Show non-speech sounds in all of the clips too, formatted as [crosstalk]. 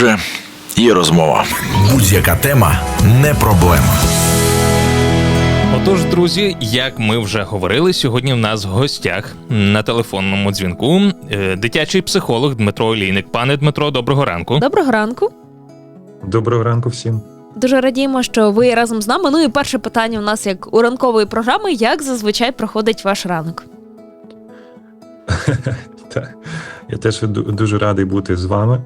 вже є розмова. Будь-яка тема не проблема. Отож, друзі, як ми вже говорили, сьогодні в нас в гостях на телефонному дзвінку е, дитячий психолог Дмитро Олійник. Пане Дмитро, доброго ранку. Доброго ранку. Доброго ранку всім. Дуже радіємо, що ви разом з нами. Ну і перше питання у нас як у ранкової програми: як зазвичай проходить ваш ранок? [laughs] Я теж дуже радий бути з вами.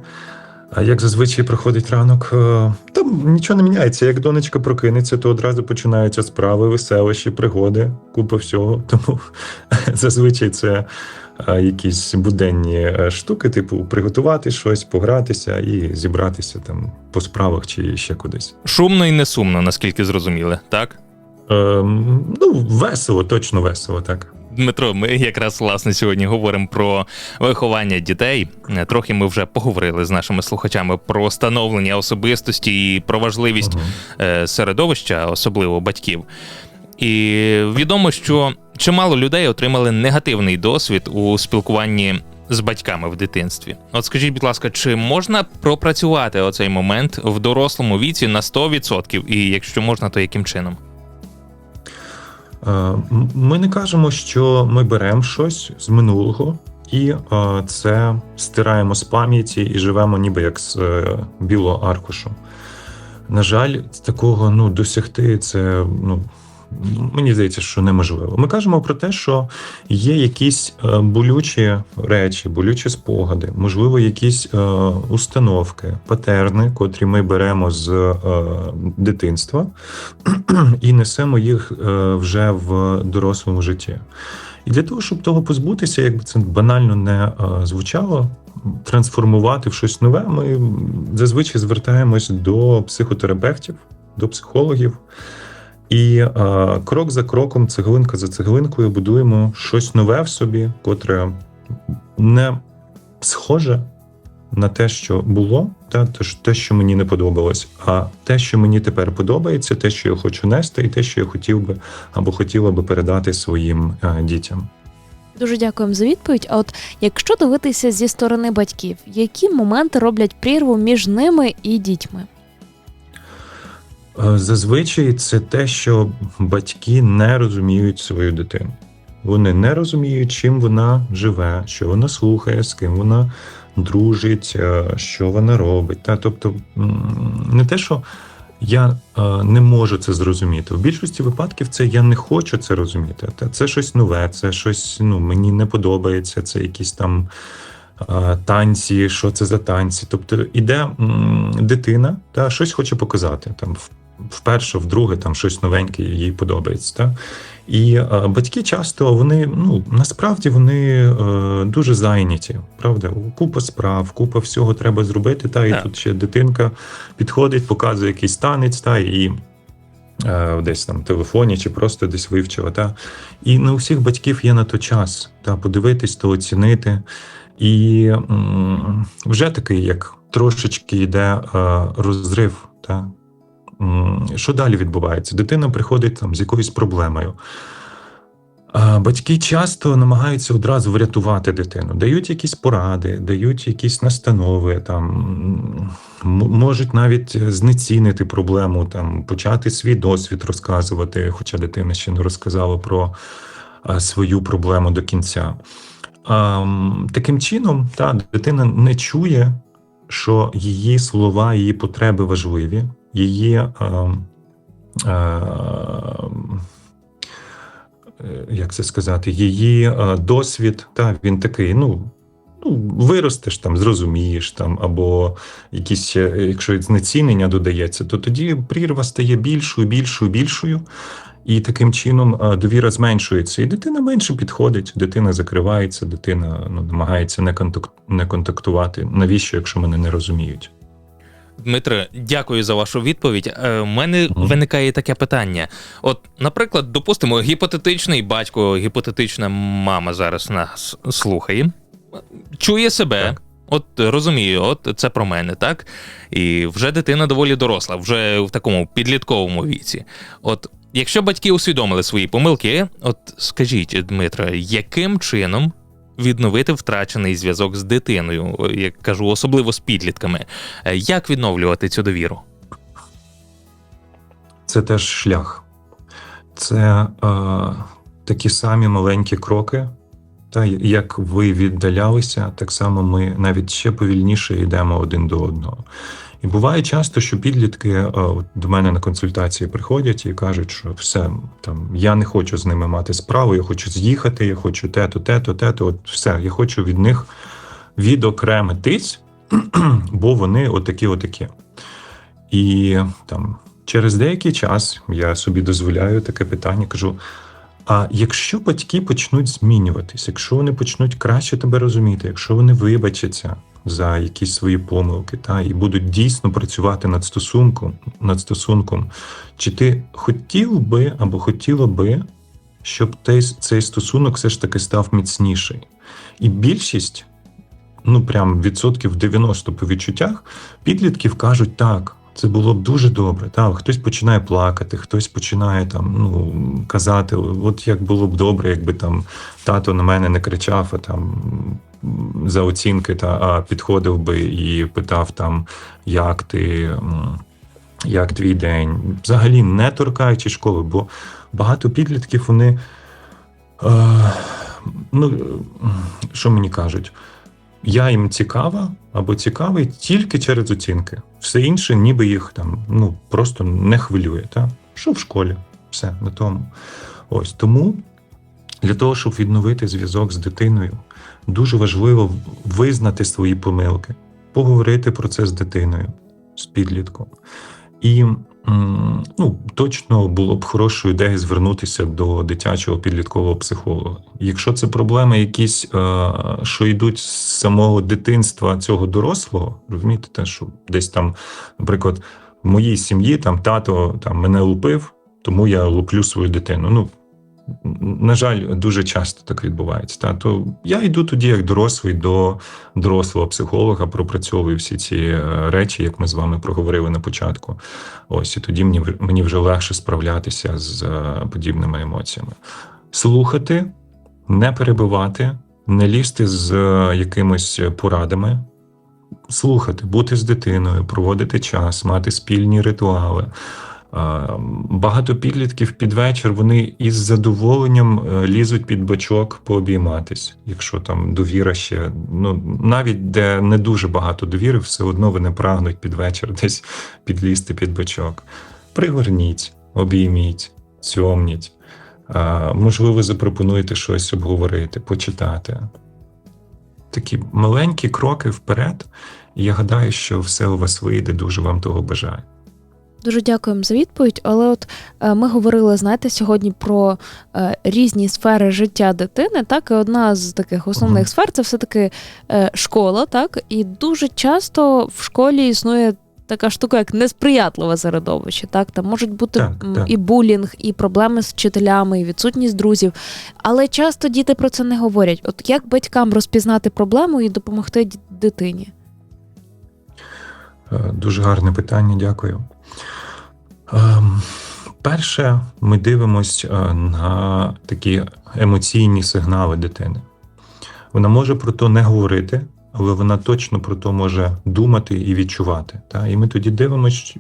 А як зазвичай проходить ранок, е, там нічого не міняється. Як донечка прокинеться, то одразу починаються справи, веселощі, пригоди, купа всього. [laughs] Тому зазвичай це е, якісь буденні е, штуки, типу приготувати щось, погратися і зібратися там по справах чи ще кудись. Шумно і не сумно, наскільки зрозуміли, так? Е, ну, весело, точно весело, так. Дмитро, ми якраз власне сьогодні говоримо про виховання дітей. Трохи ми вже поговорили з нашими слухачами про становлення особистості і про важливість Мгм. е, середовища, особливо батьків. І відомо, що чимало людей отримали негативний досвід у спілкуванні з батьками в дитинстві. От скажіть, будь ласка, чи можна пропрацювати оцей момент в дорослому віці на 100%? І якщо можна, то яким чином? Е, Ми не кажемо, що ми беремо щось з минулого і е, це стираємо з пам'яті і живемо ніби як з е, білого аркушу. На жаль, такого ну, досягти це ну, мені здається, що неможливо. Ми кажемо про те, що є якісь е, болючі речі, болючі спогади, можливо, якісь е, установки, патерни, котрі ми беремо з е, дитинства [clears throat] і несемо їх вже в дорослому житті. І для того, щоб того позбутися, якби це банально не звучало, трансформувати в щось нове, ми зазвичай звертаємось до психотерапевтів, до психологів. І е, крок за кроком, цеглинка за цеглинкою будуємо щось нове в собі, котре не схоже на те, що було, та те, що- мені не подобалось, а те, що мені тепер подобається, те, що я хочу нести, і те, що я хотів би або хотіла би передати своїм е, дітям. Дуже дякуємо за відповідь. А от якщо дивитися зі сторони батьків, які моменти роблять прірву між ними і дітьми? Е, Зазвичай це те, що батьки не розуміють свою дитину. Вони не розуміють, чим вона живе, що вона слухає, з ким вона дружить, е, що вона робить. Тобто не те, що я е, не можу це зрозуміти. В більшості випадків це я не хочу це розуміти. Це щось нове, це щось ну мені не подобається. Це якісь там танці, що це за танці. Тобто іде дитина, та щось хоче показати там. Вперше, вдруге, там щось новеньке їй подобається. Та? І е, батьки часто вони ну насправді вони е, дуже зайняті, правда? Купа справ, купа всього треба зробити. Та і Так. тут ще дитинка підходить, показує якийсь танець, та і е, десь там в телефоні чи просто десь вивчила. Та і не у всіх батьків є на то час та подивитись, то оцінити. І м, вже такий, як трошечки йде е, розрив. Та? Що далі відбувається? Дитина приходить там з якоюсь проблемою. Батьки часто намагаються одразу врятувати дитину, дають якісь поради, дають якісь настанови, там можуть навіть знецінити проблему, там почати свій досвід розказувати, хоча дитина ще не розказала про свою проблему до кінця. Таким чином, та дитина не чує, що її слова, її потреби важливі, її. А, а, е, як це сказати, її е, досвід, та він такий, ну. Ну, виростеш там, зрозумієш там, або якісь, е, якщо знецінення додається, то тоді прірва стає більшою, більшою, більшою, і таким чином е, довіра зменшується. І дитина менше підходить, дитина закривається, дитина ну, намагається не контактувати. Навіщо, якщо мене не розуміють? Дмитре, дякую за вашу відповідь. Е, У мене Мгм. виникає таке питання. От, наприклад, допустимо, гіпотетичний батько, гіпотетична мама зараз нас слухає, чує себе. Так. От розумію, от це про мене, так? І вже дитина доволі доросла, вже в такому підлітковому віці. От якщо батьки усвідомили свої помилки, от скажіть, Дмитре, яким чином відновити втрачений зв'язок з дитиною, як кажу, особливо з підлітками. Е, Як відновлювати цю довіру? Це теж шлях. Це е, такі самі маленькі кроки. Та як ви віддалялися, так само ми навіть ще повільніше йдемо один до одного. І буває часто, що підлітки е, до мене на консультації приходять і кажуть, що все там я не хочу з ними мати справу, я хочу з'їхати, я хочу те-то, те-то, те-то. От все, я хочу від них відокремитись, [clears throat] бо вони отакі, отакі. І там через деякий час я собі дозволяю таке питання, кажу: а якщо батьки почнуть змінюватись, якщо вони почнуть краще тебе розуміти, якщо вони вибачаться за якісь свої помилки, та і будуть дійсно працювати над стосунком, над стосунком, чи ти хотів би або хотіла би, щоб цей, стосунок все ж таки став міцніший? І більшість, ну прям відсотків 90 по відчуттях, підлітків кажуть так. Це було б дуже добре. Так, хтось починає плакати, хтось починає там ну казати, от як було б добре, якби там тато на мене не кричав, а там за оцінки, та а підходив би і питав там, як ти, як твій день, взагалі не торкаючи школи, бо багато підлітків вони. Е, ну, що мені кажуть? Я їм цікава або цікавий тільки через оцінки. Все інше, ніби їх там ну просто не хвилює. Та? Що в школі? Все на тому. Ось тому для того, щоб відновити зв'язок з дитиною, дуже важливо визнати свої помилки, поговорити про це з дитиною, з підлітком. І ну, точно було б хорошою ідеєю звернутися до дитячого підліткового психолога. Якщо це проблеми якісь, е, що йдуть з самого дитинства цього дорослого, розумієте, те, що десь там, наприклад, в моїй сім'ї там тато там мене лупив, тому я луплю свою дитину. Ну, на жаль, дуже часто так відбувається. Та то я йду тоді, як дорослий, до дорослого психолога, пропрацьовую всі ці е, речі, як ми з вами проговорили на початку. Ось і тоді мені мені вже легше справлятися з е, подібними емоціями. Слухати, не перебивати, не лізти з е, якимись порадами. Слухати, бути з дитиною, проводити час, мати спільні ритуали. Багато підлітків під вечір вони із задоволенням е, лізуть під бачок пообійматись, якщо там довіра ще ну навіть де не дуже багато довіри, все одно вони прагнуть під вечір [laughs] десь підлізти під бачок. Пригорніть, обійміть, цьомніть. Можливо, запропонуєте щось обговорити, почитати. Такі маленькі кроки вперед. І я гадаю, що все у вас вийде, дуже вам того бажаю. Дуже дякуємо за відповідь. Але от е, ми говорили, знаєте, сьогодні про е, різні сфери життя дитини. Так, і одна з таких основних Мгм. сфер це все-таки е, школа, так, і дуже часто в школі існує. Така штука, як несприятливе середовище, так там можуть бути Так, так. і булінг, і проблеми з вчителями, і відсутність друзів. Але часто діти про це не говорять. От як батькам розпізнати проблему і допомогти дитині? Дуже гарне питання, дякую. Ем, Перше, ми дивимося на такі емоційні сигнали дитини. Вона може про то не говорити, але вона точно про то може думати і відчувати. Та? І ми тоді дивимося,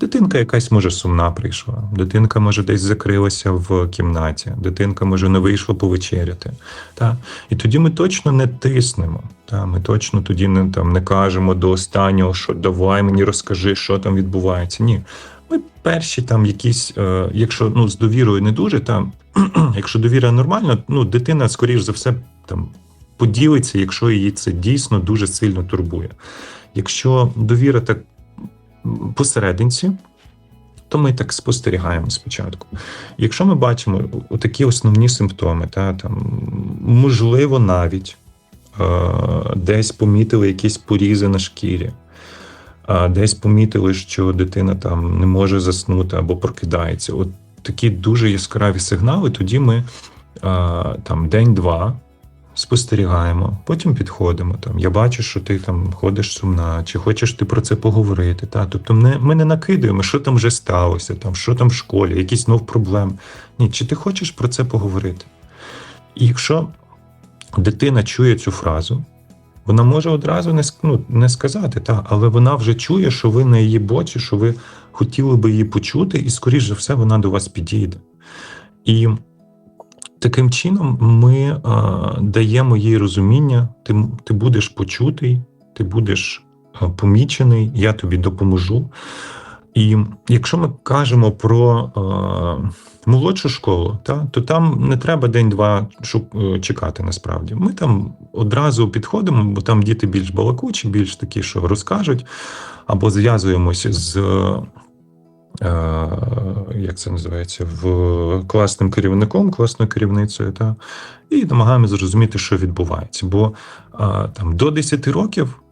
дитинка якась може сумна прийшла, дитинка може десь закрилася в кімнаті, дитинка може не вийшла повечеряти. Та? І тоді ми точно не тиснемо. Та? Ми точно тоді не, там, не кажемо до останнього, що давай мені розкажи, що там відбувається. Ні. Ми перші там якісь, е, якщо ну, з довірою не дуже, там, [clears throat] якщо довіра нормальна, ну, дитина, скоріш за все, там, поділиться, якщо її це дійсно дуже сильно турбує. Якщо довіра так посерединці, то ми так спостерігаємо спочатку. Якщо ми бачимо такі основні симптоми, та, там, можливо, навіть е, десь помітили якісь порізи на шкірі, а десь помітили, що дитина там не може заснути або прокидається. От такі дуже яскраві сигнали. Тоді ми а, там день-два спостерігаємо, потім підходимо. Там я бачу, що ти там ходиш сумна, чи хочеш ти про це поговорити. Та? Тобто, не, ми не накидуємо, що там вже сталося, там, що там в школі, якісь нов проблем. Ні, чи ти хочеш про це поговорити? І якщо дитина чує цю фразу, вона може одразу не, ну, не сказати, та, але вона вже чує, що ви на її боці, що ви хотіли би її почути, і, скоріш за все, вона до вас підійде. І таким чином ми а, даємо їй розуміння, ти, ти будеш почутий, ти будеш помічений, я тобі допоможу. І якщо ми кажемо про а, молодшу школу, та, то там не треба день-два е, чекати насправді. Ми там одразу підходимо, бо там діти більш балакучі, більш такі, що розкажуть, або зв'язуємося з. е, Як це називається, в класним керівником, класною керівницею, та і намагаємося зрозуміти, що відбувається. Бо а, там до 10 років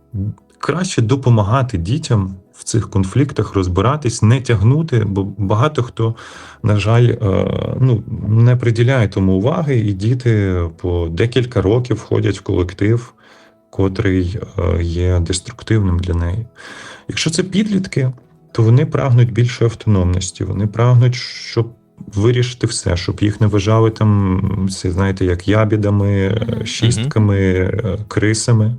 краще допомагати дітям в цих конфліктах розбиратись, не тягнути, бо багато хто, на жаль, е, ну, не приділяє тому уваги, і діти по декілька років входять в колектив, котрий е, є деструктивним для неї. Якщо це підлітки, то вони прагнуть більше автономності, вони прагнуть, щоб вирішити все, щоб їх не вважали там, знаєте, як ябідами, шістками, е, крисами.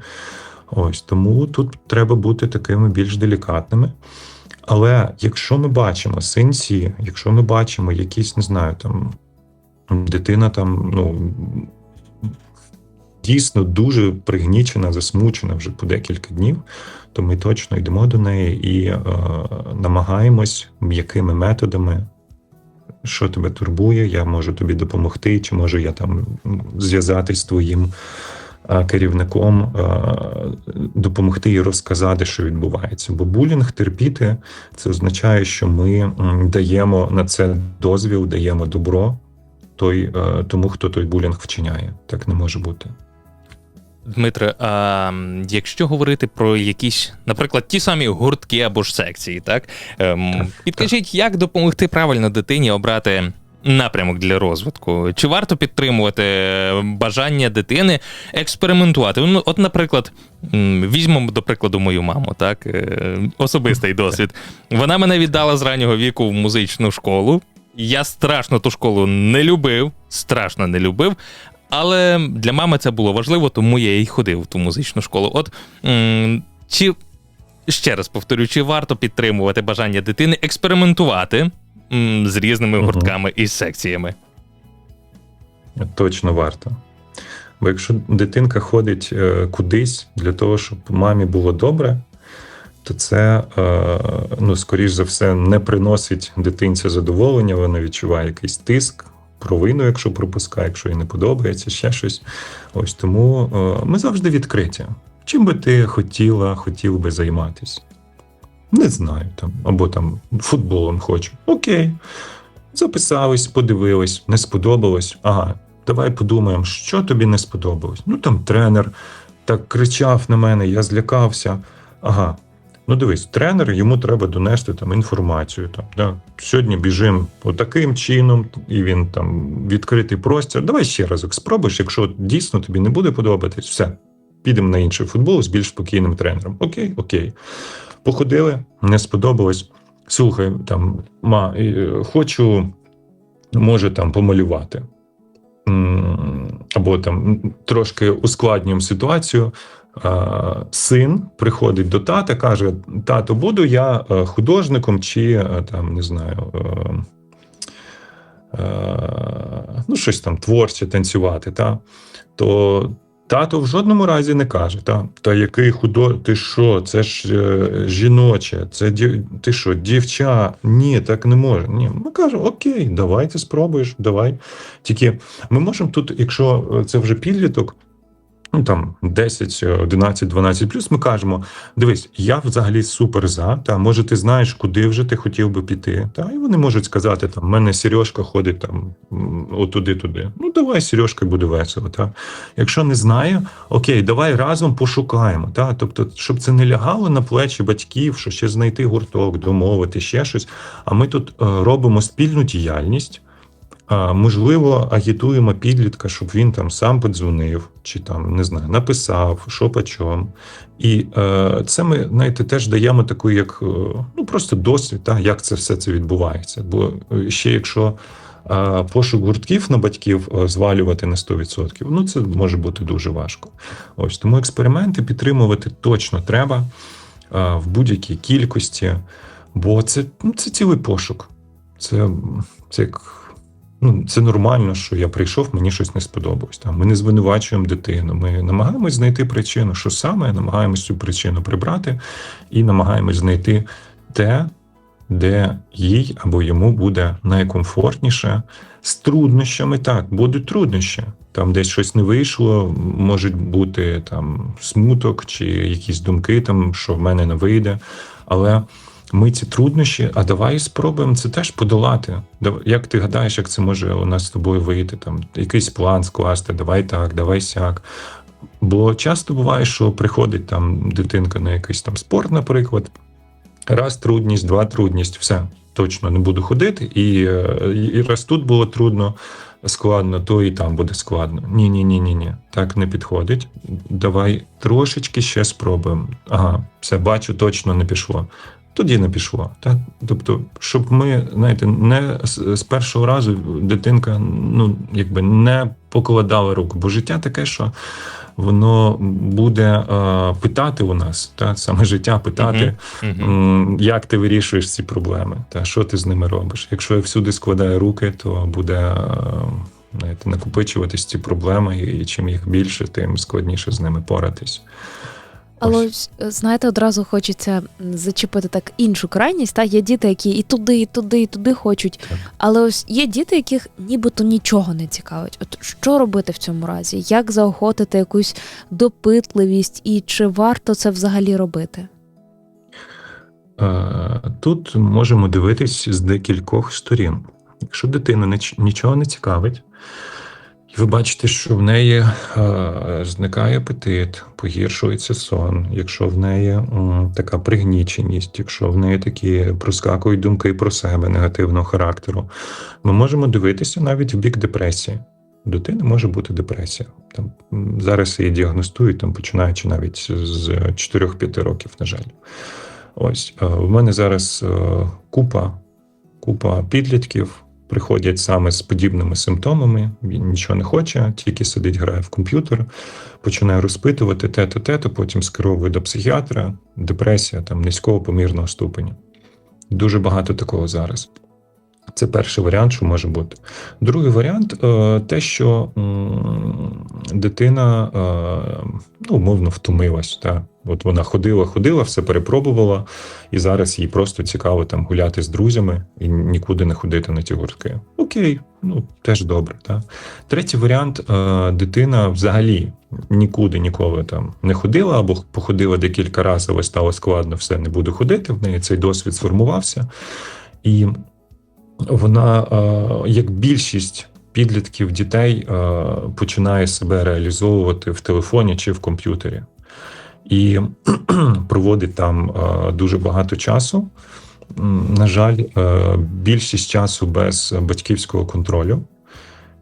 Ось тому тут треба бути такими більш делікатними. Але якщо ми бачимо синці, якщо ми бачимо якісь, не знаю, там дитина там, ну дійсно дуже пригнічена, засмучена вже по декілька днів, то ми точно йдемо до неї і е, намагаємось м'якими методами. Що тебе турбує, я можу тобі допомогти, чи можу я там зв'язатись з твоїм керівником, е, допомогти і розказати, що відбувається. Бо булінг терпіти це означає, що ми даємо на це дозвіл, даємо добро той, е, тому, хто той булінг вчиняє. Так не може бути. Дмитре, а якщо говорити про якісь, наприклад, ті самі гуртки або ж секції, так, ем, Так, підкажіть, як допомогти правильно дитині обрати напрямок для розвитку? Чи варто підтримувати е, бажання дитини експериментувати? Ну, от, наприклад, візьмемо до прикладу мою маму, так, е, особистий досвід. Вона мене віддала з раннього віку в музичну школу. Я страшно ту школу не любив, страшно не любив. Але для мами це було важливо, тому я і ходив в ту музичну школу. От чи ще раз повторю, чи варто підтримувати бажання дитини експериментувати м, з різними Мгм. гуртками і секціями? Точно варто. Бо якщо дитинка ходить е, кудись для того, щоб мамі було добре, то це, е, ну, скоріш за все, не приносить дитинці задоволення, вона відчуває якийсь тиск, провину, якщо пропускає, якщо їй не подобається, ще щось. Ось тому е, ми завжди відкриті. Чим би ти хотіла, хотів би займатися? Не знаю, там, або там футболом хочу. Окей. Записались, подивились, не сподобалось. Ага, давай подумаємо, що тобі не сподобалось. Ну там тренер так кричав на мене, я злякався. Ага. Ну дивись, тренер йому треба донести там інформацію. Там, да. Сьогодні біжимо отаким чином, і він там відкритий простір. Давай ще разок спробуєш, якщо дійсно тобі не буде подобатись, все. Підемо на інший футбол з більш спокійним тренером. Окей, окей. Походили, не сподобалось. Слухай, там, ма, е, хочу, може, там помалювати. Або там трошки ускладнюємо ситуацію. Син приходить до тата, каже: Тато, буду я е, художником, чи е, там, не знаю, ну, щось там творче танцювати. Та? То тато в жодному разі не каже: та, та який худо, ти що, це ж е, жіноче, це дів... ти що, дівча? Ні, так не може. Ні. Ми кажемо, окей, давай ти спробуєш, давай. Тільки ми можемо тут, якщо е, це вже підліток. Ну там 10, 11, 12 плюс, ми кажемо: дивись, я взагалі супер за. Та може, ти знаєш, куди вже ти хотів би піти. Та і вони можуть сказати: там в мене Сережка ходить там отуди-туди. Ну давай, Сережка буде весело. Та якщо не знає, окей, давай разом пошукаємо. Та тобто, щоб це не лягало на плечі батьків, що ще знайти гурток, домовити ще щось. А ми тут е, робимо спільну діяльність. Можливо, агітуємо підлітка, щоб він там сам подзвонив, чи там не знаю, написав, що по чому. І е, це ми, знаєте, теж даємо таку, як е, ну просто досвід, та, як це все це відбувається. Бо е, ще якщо А пошук гуртків на батьків е, звалювати на 100%, ну це може бути дуже важко. Ось тому експерименти підтримувати точно треба а, в будь-якій кількості, бо це, ну, це цілий пошук. Це, це як. Ну, це нормально, що я прийшов, мені щось не сподобалось. Там ми не звинувачуємо дитину. Ми намагаємось знайти причину, що саме намагаємось цю причину прибрати, і намагаємось знайти те, де їй або йому буде найкомфортніше з труднощами. Так, будуть труднощі. Там десь щось не вийшло, можуть бути там смуток чи якісь думки, там що в мене не вийде. Але ми ці труднощі, а давай спробуємо це теж подолати. Як ти гадаєш, як це може у нас з тобою вийти? Там якийсь план скласти, давай так, давай сяк. Бо часто буває, що приходить там дитинка на якийсь там спорт, наприклад. Раз трудність, два трудність, все, точно не буду ходити. І, е, і раз тут було трудно, складно, то і там буде складно. Ні, ні, ні, ні, ні. Так не підходить. Давай трошечки ще спробуємо. Ага, все, бачу, точно не пішло. Тоді не пішло. Так? Тобто, щоб ми, знаєте, не з, першого разу дитинка ну, якби не покладала руку. Бо життя таке, що воно буде е, питати у нас, та, саме життя питати, Мгм. м, як ти вирішуєш ці проблеми, та що ти з ними робиш. Якщо я всюди складаю руки, то буде е, знаєте, накопичуватись ці проблеми, і чим їх більше, тим складніше з ними поратись. Але Ось. е, знаєте, одразу хочеться зачепити так іншу крайність. Та є діти, які і туди, і туди, і туди хочуть. Так. Але ось є діти, яких нібито нічого не цікавить. От що робити в цьому разі? Як заохотити якусь допитливість, і чи варто це взагалі робити? Е, Тут можемо дивитись з декількох сторін. Якщо дитину нічого не цікавить, і ви бачите, що в неї е, зникає апетит, погіршується сон, якщо в неї така пригніченість, якщо в неї такі проскакують думки про себе негативного характеру, ми можемо дивитися навіть в бік депресії. Дитини може бути депресія. Там зараз її діагностують, там починаючи навіть з 4-5 років, на жаль. Ось е, в мене зараз е, купа, купа підлітків приходять саме з подібними симптомами. Він нічого не хоче, тільки сидить, грає в комп'ютер, починає розпитувати те-то, те-то, потім скеровує до психіатра, депресія там низького помірного ступеня. Дуже багато такого зараз. Це перший варіант, що може бути. Другий варіант е, те, що дитина е, ну, умовно втомилась. Та? От вона ходила, ходила, все перепробувала, і зараз їй просто цікаво там гуляти з друзями і нікуди не ходити на ті гуртки. Окей, ну теж добре. Та? Третій варіант: е, дитина взагалі нікуди ніколи там не ходила, або походила декілька разів, але стало складно, все не буду ходити. В неї цей досвід сформувався. І вона, е, як більшість підлітків дітей, е, починає себе реалізовувати в телефоні чи в комп'ютері. І [clears throat] проводить там е, дуже багато часу. На жаль, більшість часу без батьківського контролю.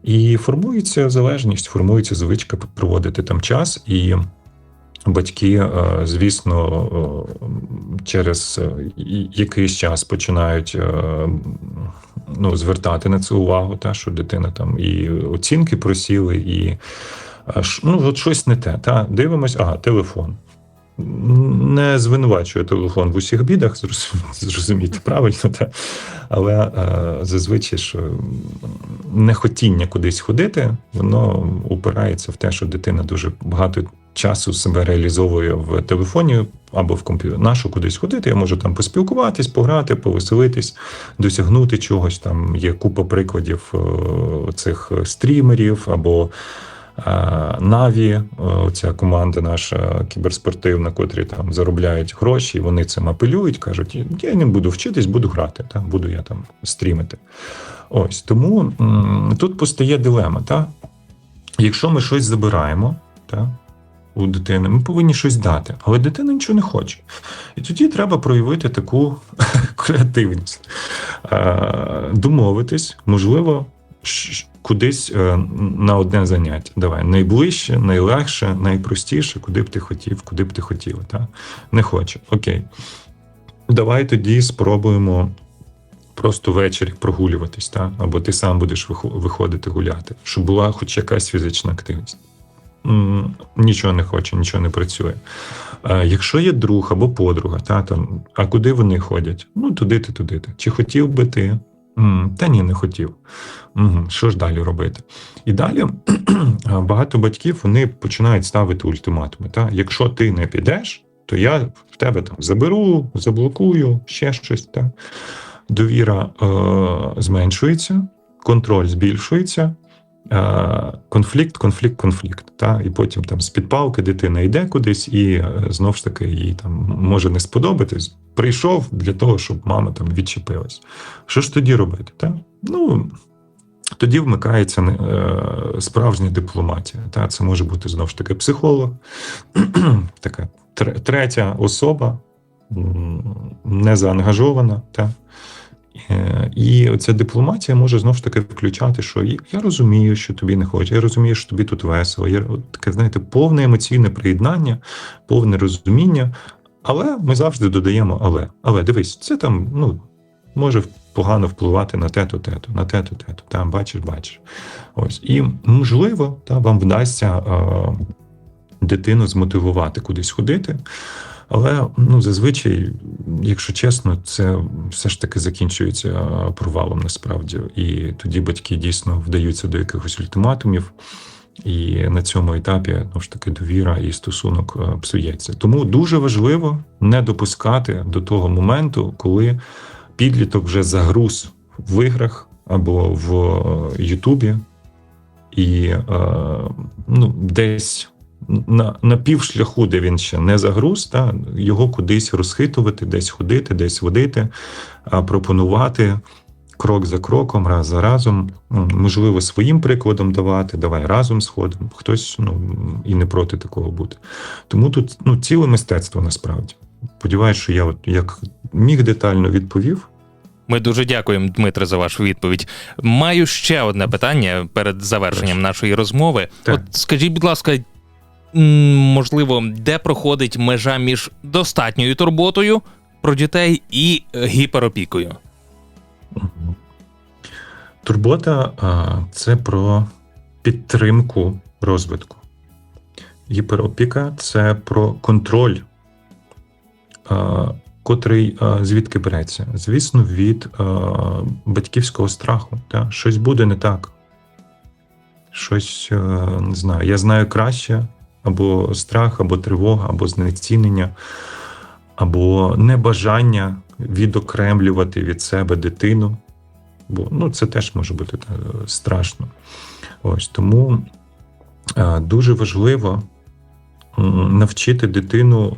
І формується залежність, формується звичка проводити там час. І батьки, е, звісно, е, через е, якийсь час починають ну, звертати на це увагу, та, що дитина там і оцінки просіли, і ну, от щось не те. Та, дивимось, ага, телефон. Не звинувачує телефон в усіх бідах, зрозум- зрозумійте правильно, та. але е, зазвичай що нехотіння кудись ходити, воно упирається в те, що дитина дуже багато часу себе реалізовує в телефоні або в комп'ютері. Нащо кудись ходити? Я можу там поспілкуватись, пограти, повеселитись, досягнути чогось. Там є купа прикладів е, цих стрімерів або. Наві, ця команда наша кіберспортивна, котрі там заробляють гроші, вони цим апелюють, кажуть: я не буду вчитись, буду грати, та буду я там стрімити. Ось тому тут постає дилема. Та? Якщо ми щось забираємо та, у дитини, ми повинні щось дати, але дитина нічого не хоче. І тоді треба проявити таку [laughs] креативність, Е, домовитись, можливо, кудись е, на одне заняття. Давай найближче, найлегше, найпростіше, куди б ти хотів, куди б ти хотіла. Та? Не хоче. Окей. Давай тоді спробуємо просто ввечері прогулюватись, та? або ти сам будеш виходити гуляти, щоб була хоч якась фізична активність. Нічого не хоче, нічого не працює. Якщо є друг або подруга, та, там, а куди вони ходять? Ну, туди ти, туди ти. Чи хотів би ти? Та ні, не хотів. Що ж далі робити? І далі [clears throat] багато батьків вони починають ставити ультиматуми. Та? Якщо ти не підеш, то я в тебе там заберу, заблокую, ще щось. Та? Довіра е- зменшується, контроль збільшується. Е, Конфлікт, конфлікт, конфлікт. Та? І потім там з підпалки дитина йде кудись, і е, знов ж таки їй там може не сподобатись. Прийшов для того, щоб мама там відчепилась. Що ж тоді робити? Та? Ну, тоді вмикається е, справжня дипломатія. Та? Це може бути знову ж таки психолог, [clears throat] така третя особа, не заангажована. Та? Е, І ця дипломатія може знову ж таки включати, що я розумію, що тобі не хоче, я розумію, що тобі тут весело. Я таке, знаєте, повне емоційне приєднання, повне розуміння. Але ми завжди додаємо але. Але дивись, це там ну, може погано впливати на те-то, те-то, на те-то, те-то. Там бачиш, бачиш. Ось. І можливо, та, вам вдасться е, дитину змотивувати кудись ходити. Але ну, зазвичай, якщо чесно, це все ж таки закінчується провалом насправді. І тоді батьки дійсно вдаються до якихось ультиматумів. І на цьому етапі ну ж таки довіра і стосунок е, псується. Тому дуже важливо не допускати до того моменту, коли підліток вже загруз в іграх або в е, Ютубі, і е, ну, десь на, на півшляху, де він ще не загруз, та, його кудись розхитувати, десь ходити, десь водити, а пропонувати крок за кроком, раз за разом. Можливо, своїм прикладом давати, давай разом сходимо. Хтось ну, і не проти такого бути. Тому тут ну, ціле мистецтво насправді. Сподіваюсь, що я от як міг детально відповів. Ми дуже дякуємо, Дмитре, за вашу відповідь. Маю ще одне питання перед завершенням нашої розмови. Так. От скажіть, будь ласка, можливо, де проходить межа між достатньою турботою про дітей і е, гіперопікою? Турбота це про підтримку розвитку. Гіперопіка це про контроль, котрий звідки береться? Звісно, від батьківського страху. Та? Щось буде не так. Щось не знаю. Я знаю краще, або страх, або тривога, або знецінення, або небажання відокремлювати від себе дитину. Бо ну, це теж може бути страшно. Ось тому е, дуже важливо навчити дитину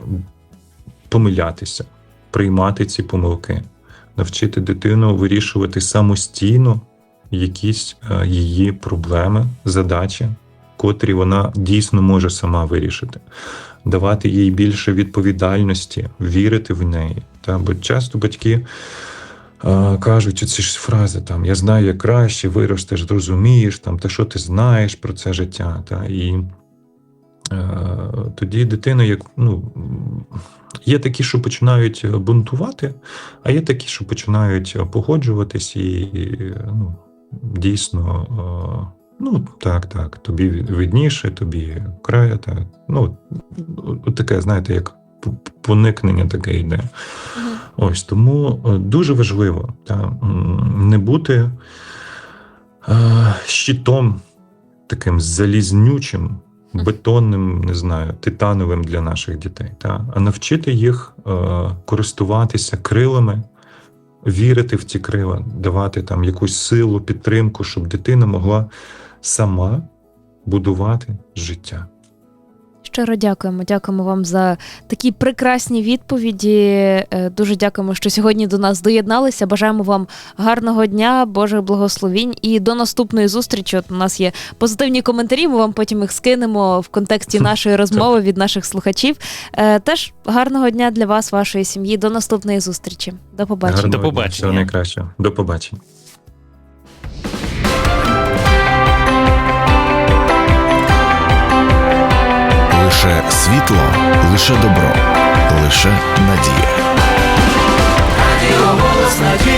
помилятися, приймати ці помилки, навчити дитину вирішувати самостійно якісь е, її проблеми, задачі, котрі вона дійсно може сама вирішити, давати їй більше відповідальності, вірити в неї. Та? Бо часто батьки а, кажуть оці ж фрази там Я знаю, як краще, виростеш, зрозумієш, там, та що ти знаєш про це життя. Та, і е, тоді дитина, як, ну, є такі, що починають бунтувати, а є такі, що починають погоджуватись і ну, дійсно. Ну, так, так, тобі видніше, тобі крає, так. Ну, таке, знаєте, як поникнення таке йде. Ось тому е, дуже важливо та, не бути е, щитом таким залізнючим, бетонним, не знаю, титановим для наших дітей, та, а навчити їх е, користуватися крилами, вірити в ці крила, давати там якусь силу, підтримку, щоб дитина могла сама будувати життя. Щиро дякуємо. Дякуємо вам за такі прекрасні відповіді. Е, Дуже дякуємо, що сьогодні до нас доєдналися. Бажаємо вам гарного дня, Божих благословінь і до наступної зустрічі. От у нас є позитивні коментарі. Ми вам потім їх скинемо в контексті нашої розмови від наших слухачів. Е, Теж гарного дня для вас, вашої сім'ї. До наступної зустрічі. До побачення. Гарного До побачення. Всього. До побачення. Світло, лише добро, лише надія. Радіо голос надії.